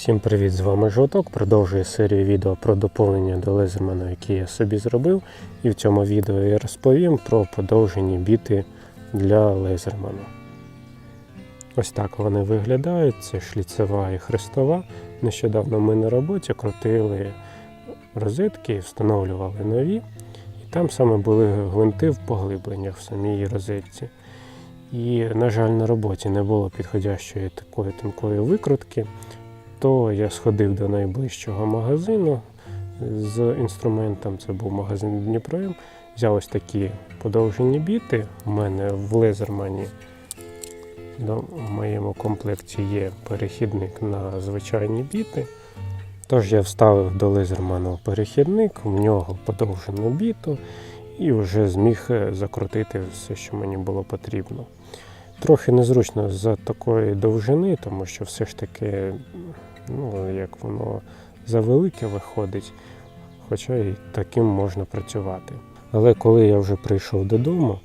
Всім привіт, з вами Жовток. Продовжую серію відео про доповнення до лезермана, які я собі зробив. І в цьому відео я розповім про подовжені біти для лезермана. Ось так вони виглядають. Це шліцева і хрестова. Нещодавно ми на роботі крутили розетки, встановлювали нові. І там саме були гвинти в поглибленнях в самій розетці. І, на жаль, на роботі не було підходящої такої тонкої викрутки то я сходив до найближчого магазину з інструментом. Це був магазин Дніпром. Взяв ось такі подовжені біти. У мене в лезермані в моєму комплекті є перехідник на звичайні біти. Тож я вставив до лезерману перехідник, в нього подовжену біту і вже зміг е, закрутити все, що мені було потрібно. Трохи незручно за такої довжини, тому що все ж таки ну, як воно завелике виходить, хоча і таким можна працювати. Але коли я вже прийшов додому,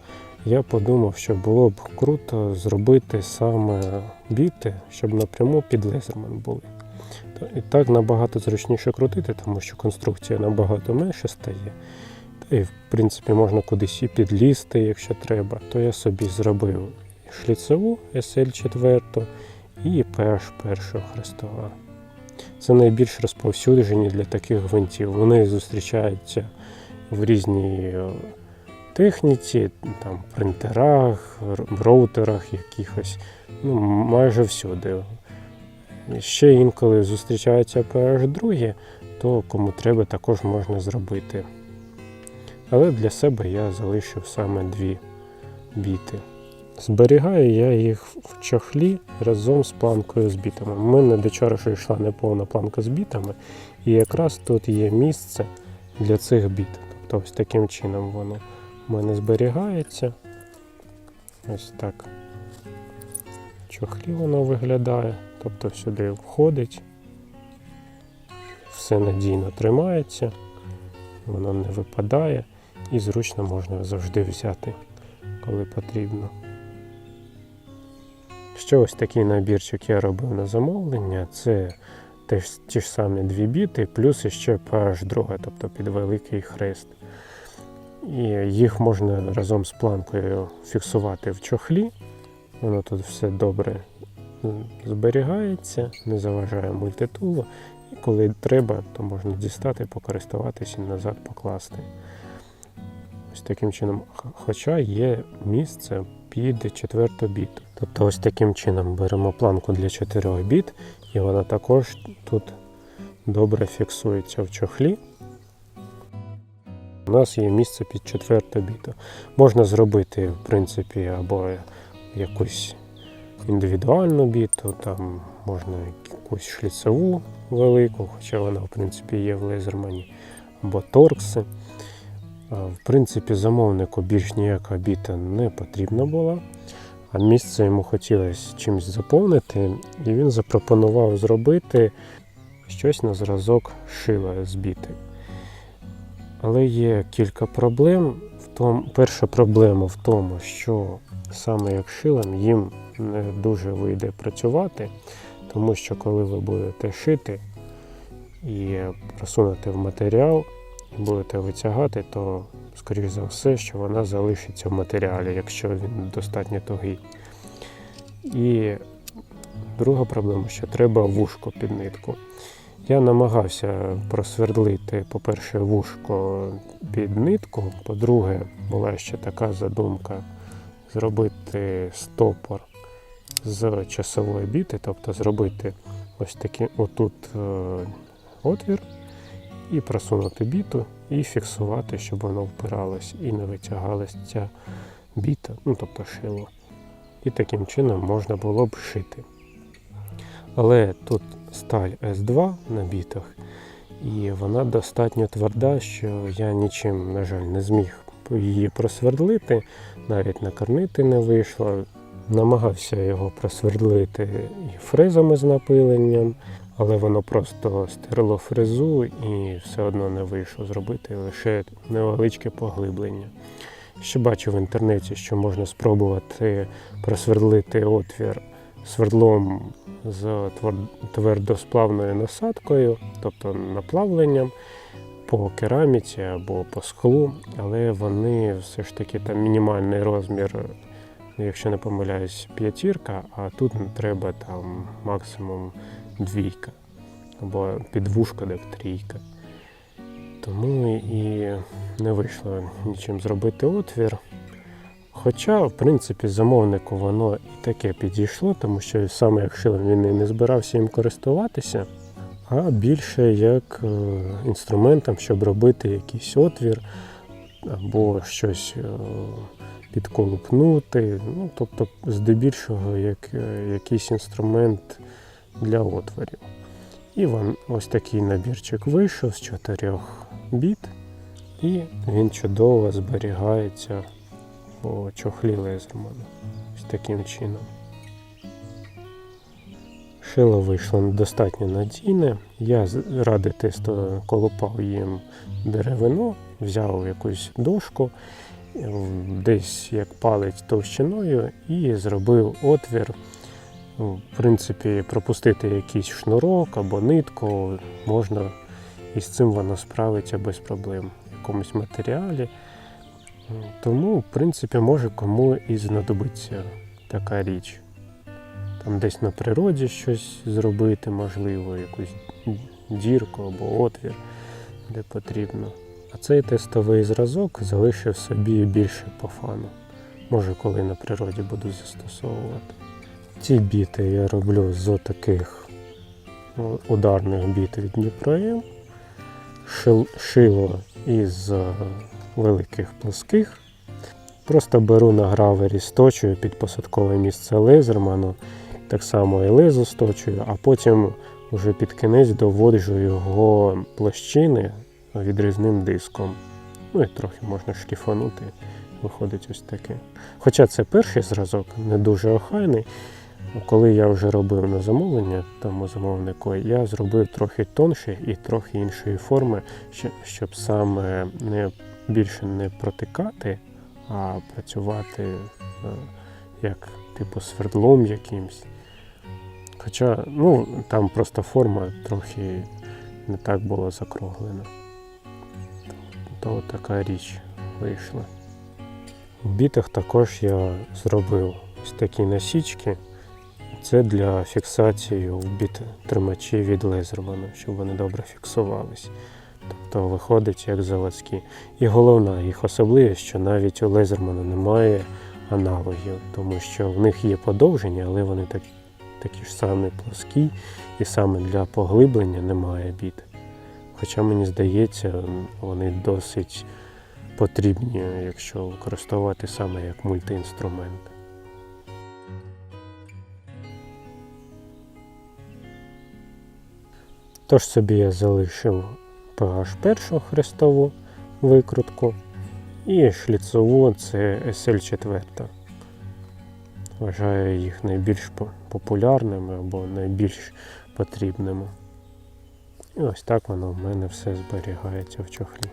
я подумав, що було б круто зробити саме біти, щоб напряму під лезерман були. І так набагато зручніше крутити, тому що конструкція набагато менше стає. Та і в принципі можна кудись і підлізти, якщо треба. То я собі зробив шліцеву SL4 і PH першого хрестова. Це найбільш розповсюджені для таких гвинтів. Вони зустрічаються в різній е, техніці, там, принтерах, роутерах якихось, ну, майже всюди. Ще інколи зустрічаються PH2, то кому треба, також можна зробити. Але для себе я залишив саме дві біти. Зберігаю я їх в чохлі разом з планкою з бітами. У мене до чаршу йшла неповна планка з бітами, і якраз тут є місце для цих біт. Тобто ось таким чином воно в мене зберігається. Ось так. В чохлі воно виглядає, тобто сюди входить, все надійно тримається, воно не випадає і зручно можна завжди взяти, коли потрібно. Ще ось такий набірчик я робив на замовлення. Це теж ті ж самі дві біти, плюс ще PH2, тобто під великий хрест. І їх можна разом з планкою фіксувати в чохлі. Воно тут все добре зберігається, не заважає мультитулу. І коли треба, то можна дістати, покористуватися і назад покласти. Ось таким чином, хоча є місце під четверту біту. Тобто ось таким чином беремо планку для 4 біт, і вона також тут добре фіксується в чохлі. У нас є місце під четверту біту. Можна зробити, в принципі, або якусь індивідуальну біту, там можна якусь шліцеву велику, хоча вона, в принципі, є в лезермані, або торкси. В принципі, замовнику більш ніяка біта не потрібна була, а місце йому хотілося чимось заповнити, і він запропонував зробити щось на зразок шила з біти. Але є кілька проблем. В тому, Перша проблема в тому, що саме як шилом їм не дуже вийде працювати, тому що коли ви будете шити і просунути в матеріал, і будете витягати, то, скоріш за все, що вона залишиться в матеріалі, якщо він достатньо тугий. І друга проблема, що треба вушко під нитку. Я намагався просвердлити, по-перше, вушко під нитку, по-друге, була ще така задумка зробити стопор з часової біти, тобто зробити ось такий отут е, отвір і просунути біту, і фіксувати, щоб воно впиралось і не витягалась ця біта, ну тобто шило. І таким чином можна було б шити. Але тут сталь S2 на бітах, і вона достатньо тверда, що я нічим, на жаль, не зміг її просвердлити, навіть накорнити не вийшло. Намагався його просвердлити і фрезами з напиленням, але воно просто стерло фрезу і все одно не вийшло зробити лише невеличке поглиблення. Ще бачу в інтернеті, що можна спробувати просвердлити отвір свердлом з твердосплавною насадкою, тобто наплавленням по кераміці або по склу, але вони все ж таки там мінімальний розмір, якщо не помиляюсь, п'ятірка, а тут треба там максимум двійка або підвушка, де трійка. Тому і не вийшло нічим зробити отвір. Хоча, в принципі, замовнику воно і таке підійшло, тому що саме як шилом він і не збирався їм користуватися, а більше як е, інструментом, щоб робити якийсь отвір або щось е, підколупнути. Ну, тобто, здебільшого, як е, якийсь інструмент для отворів. І вон, ось такий набірчик вийшов з чотирьох біт, і він чудово зберігається по чохлі Лезермана. Ось таким чином. Шило вийшло достатньо надійне. Я ради тесту колупав їм деревину, взяв якусь дошку, десь як палець товщиною, і зробив отвір. Ну, В принципі, пропустити якийсь шнурок або нитку можна, і з цим воно справиться без проблем в якомусь матеріалі. Тому, в принципі, може кому і знадобиться така річ. Там десь на природі щось зробити, можливо, якусь дірку або отвір, де потрібно. А цей тестовий зразок залишив собі більше по фану. Може, коли на природі буду застосовувати. Ці біти я роблю з таких ударних біт від Дніпром. Шил, шило із е, великих плоских. Просто беру на гравері, сточую під посадкове місце лезерману, так само і лезо сточую, а потім вже під кінець доводжу його площини відрізним диском. Ну і трохи можна шліфанути. Виходить ось таке. Хоча це перший зразок, не дуже охайний. Коли я вже робив на замовлення тому замовнику, я зробив трохи тонше і трохи іншої форми, щоб саме не більше не протикати, а працювати е, як типу свердлом якимсь. Хоча ну, там просто форма трохи не так була закруглена. То така річ вийшла. В бітах також я зробив ось такі насічки. Це для фіксації в біт тримачі від лезермана, щоб вони добре фіксувались. Тобто виходить як заводські. І головна їх особливість, що навіть у лезермана немає аналогів, тому що в них є подовження, але вони так, такі ж самі плоскі, і саме для поглиблення немає біт. Хоча мені здається, вони досить потрібні, якщо використовувати саме як мультиінструмент. Тож собі я залишив PH першу хрестову викрутку і шліцову це SL4. Вважаю їх найбільш популярними або найбільш потрібними. І ось так воно в мене все зберігається в чохлі.